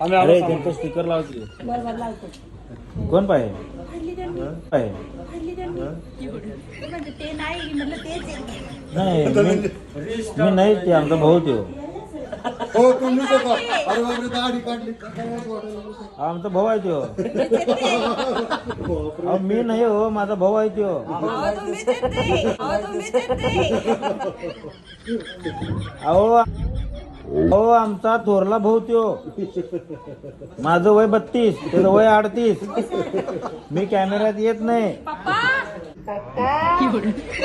आम्ही अरे त्यांचं स्टिकर लावते. बरोबर लावतो. कोण पाहिजे पाहिजे. म्हणजे ते नाही म्हणलं तेच आहे. नाही मी मी नाही ते आमचा भाऊ त्यो हो तुम्हीच होता अरे बापरे दाढी काढली. काय वाटायला आमचा भाऊ आहे ते. अहो मी नाही हो माझा भाऊ आहे अहो, ते. अहो, ते. अहो अहो आमचा थोरला भाऊ त्यो. माझं वय बत्तीस त्याचं वय अडतीस. मी कॅमेऱ्यात येत नाही. पप्पा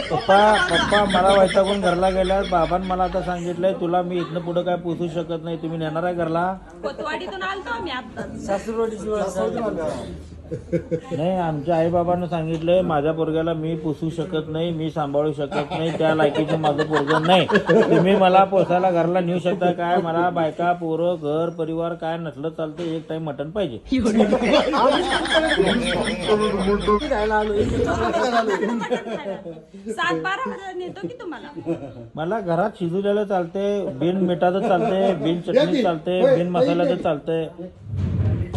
पप्पा पप्पा मला वैतागून घरला गेल्यास बाबांनी मला आता सांगितलंय तुला मी इथनं पुढे काय पोचू शकत नाही तुम्ही नेणार आहे घरला? नाही आमच्या आई बाबांना सांगितलंय माझ्या पोरग्याला मी पोसू शकत नाही मी सांभाळू शकत नाही त्या लायकीचं माझं पोरग नाही. तुम्ही मला पोसायला घरला नेऊ शकता काय? मला बायका पोरं घर परिवार काय नसलं चालतं एक टाइम मटण पाहिजे. सात बारा वाजता नेतो की तुम्हाला? मला घरात शिजवलेलं चालते बिन मिठाचं चालते बिन चटणी चालते बिन मसाल्याचं चालतंय.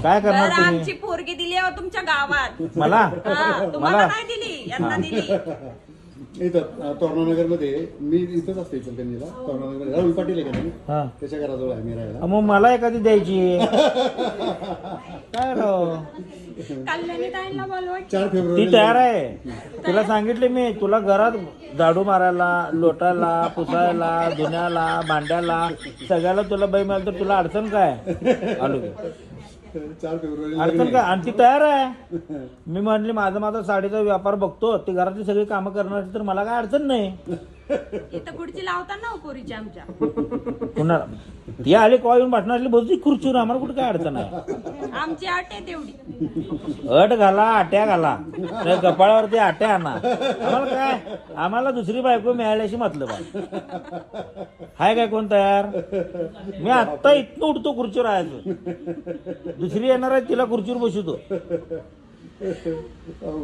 काय करणार बरं तुम्ही? आमची पोरगी दिली आहे तुमच्या गावात. मला? हा, तुम्हाला मला? नाही दिली यांना दिली. इथं तोरणानगरमध्ये मी इथंच असते इचलकरंजीला तोरणानगर राहुल पाटील आहे का नाही? हा. त्याच्या घराजवळ आहे मी राहायला. मग मला एखादी द्यायची. काय राव? कल्याणी ताईंना बोलवा की. चार फेब्रुवारी ती तयार आहे. तिला सांगितले मी तुला घरात झाडू मारायला लोटायला पुसायला धुण्याला भांड्याला सगळ्याला तुला बाई मिळाल तर तुला अडचण काय? आलो की. चार फेब्रुवारी अडचण काय आणि ती तयार आहे. मी म्हणली माझा माझा साडीचा व्यापार बघतो ती घरातली सगळी कामं करणार तर मला काय अडचण नाही. इथं पुढची लावता ना हो पोरीची आमच्या. कुणाला ती आली कॉल येऊन बसणार असली खुर्चीवर आम्हाला कुठे काय अडचण आहे? आमची आहे तेवढी. अट घाला आट्या घाला. कपाळावरती आट्या आणा. आम्हाला काय? आम्हाला दुसरी बायको मिळाल्याशी मतलब आहे हाय काय कोण तयार? मी आत्ता इथनं उठतो खुर्चीवर राहायचं. दुसरी येणार आहे तिला खुर्चीवर बसवतो.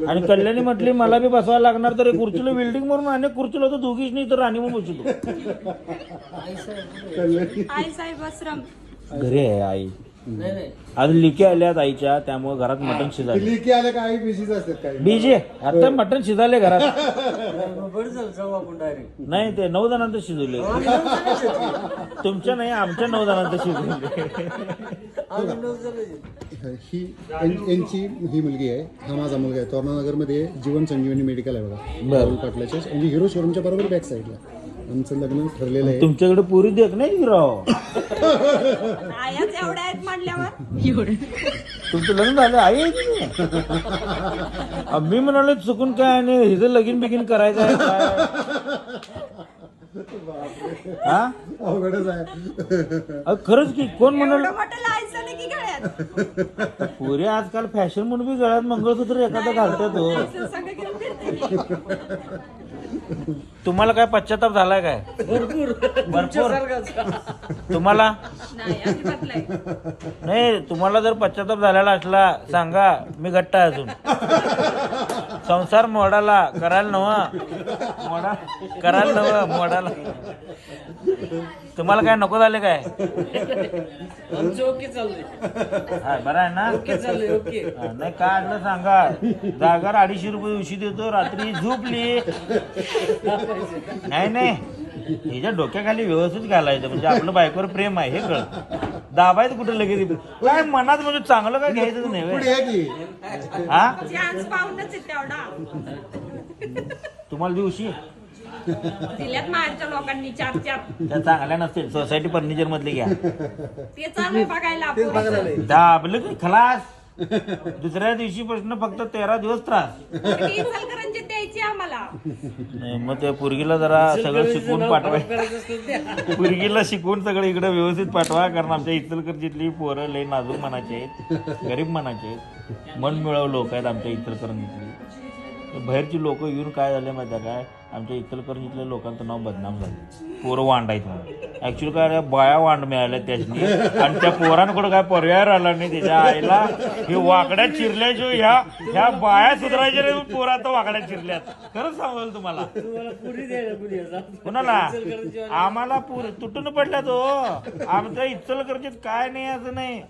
आणि कल्याणी म्हटली मला बी बसवायला लागणार तर हे खुर्चीला बिल्डिंग म्हणून आणि खुर्चीला तर दोघीच नाही तर राणी म्हणून बसवतो. आई घरी आहे आई. आज लिके आल्यात आईच्या त्यामुळे घरात मटण शिजाले दिल्ली की आल्या काही बिझीच असतात काही? बीजे आता मटण शिजाले घरात. नाही ते नऊ जणांचं शिजवले. तुमच्या नाही आमच्या नऊ जणांचं शिजवले. ही यां- यांची ही मुलगी आहे. हा माझा मुलगा आहे. तोरणानगरमध्ये जीवन संजीवनी मेडिकल आहे बघा. राहुल पाटलाच्या म्हणजे हिरो शोरूमच्या बरोबर बॅक साईडला आमचं लग्न ठरलेलं आहे. तुमच्याकडे पुरी देख नाही राव? आयाच एवढ्या आहेत म्हणल्यावर. तुमचं लग्न झालं आई आहे मी म्हणाले चुकून काय आणि हिचं लगीन बिगीन करायचं आहे काय? हा? अवघडच आहे. अ, खरंच की कोण म्हणाल एवढं मोठं लायचं नाही की गळ्यात. पुरी आजकाल फॅशन म्हणून बी गळ्यात मंगळसूत्र एखादं घालतात हो. असं सगळं घेऊन फिरते मी. तुम्हाला काय पश्चाताप झालाय काय? भरपूर. भरपूर. तुम्हाला? नाही अजिबात नाही नाही तुम्हाला जर पश्चाताप झालेला असला सांगा मी घट्ट आहे अजून. संसार मोडाला करायला नव मोडा करायला नव मोडाला तुम्हाला काय नको झाले काय हा, बरं आहे ना हा, नाही काय आणलं सांगा जागर अडीचशे रुपये उशी देतो रात्री झोपली नाही नाही हिच्या डोक्याखाली व्यवस्थित घालायचं म्हणजे आपलं बायकोवर प्रेम आहे हे कळ दाबायचं कुठे लगेच काय मनात म्हणजे चांगलं काय घ्यायचंच नाही हा? तुम्हाला दिवशी? दिल्यात लोकांनी चार चार. त्या चांगल्या नसतील. सोसायटी फर्निचर मधली घ्या. ते चालू आहे बघायला आपण. दाबलं की खलास. दुसऱ्या दिवशीपासून फक्त तेरा दिवस त्रास. इचलकरंजीत मग त्या पुरगीला जरा सगळं शिकवून पाठवाय. पुरगीला शिकवून सगळं इकडे व्यवस्थित पाठवा कारण आमच्या इचलकरंजीतली पोरं लई नाजूक मनाचे आहेत गरीब मनाचे आहेत. मन मिळव लोक आहेत आमच्या इचलकरंजीतली. बाहेरची लोक येऊन काय झाले माहिती आहे काय? आमच्या इचलकरंजीतल्या लोकांचं नाव बदनाम झालं. पोरं वांड आहेत म्हणून. ऍक्च्युली काय बाया वांड मिळाल्या त्याच्यानी आणि त्या पोरांकडे काय पर्याय राहिला नाही त्याच्या आईला. हे वाकड्या चिरल्याशिवाय ह्या ह्या बाया सुधारायच्या नाही पोरं आता वाकड्या चिरल्यात. खरंच सांगेल तुम्हाला. कुणाला? आम्हाला पुरी तुटून पडल्यात हो. आमच्या इचलकरंजीत काय नाही असं नाही.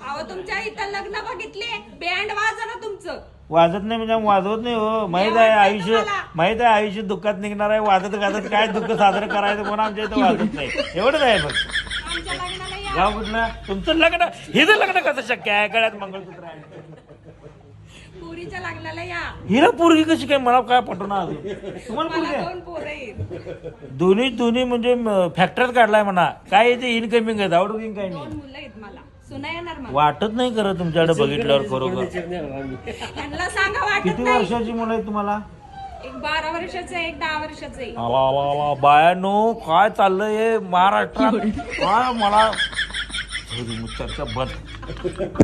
अहो तुमच्या इथं लग्न बघितले बँड वाजा ना तुमचं. वाजत नाही म्हणजे आम्ही वाजवत नाही हो. माहीत आहे आयुष्य माहीत आहे आयुष्य दुःखात निघणार आहे वाजत गाजत काय दुःख साजरं करायचं कोण आमच्या इथं वाजत नाही. एवढंच आहे फक्त गाव कुठलं? तुमचं लग्न हिचं लग्न कसं शक्य आहे? गळ्यात मंगळसूत्र आहे. पुरीच्या लग्नाला या. हिला पोरगी कशी काय? मला काय पटवणार अजून. तुम्हाला पोरगी मला आहे? दोन पोरं आहेत. दोन्ही दोन्ही म्हणजे फॅक्टरीत काढलाय म्हणा. काय इनकमिंग आहे आवडून काय नाही मुलं आहेत मला. सुना येणार मला वाटत नाही खरं तुमच्याकडे बघितल्यावर खरोखर. त्यांना सांगा वाटत किती नाही. वर्षाची मुलं आहेत तुम्हाला? एक बारा वर्षाचं आहे एक दहा वर्षाचं आहे. आला आला आला बायानो काय चाललंय हे महाराष्ट्रात? काय मला चर्चा बंद.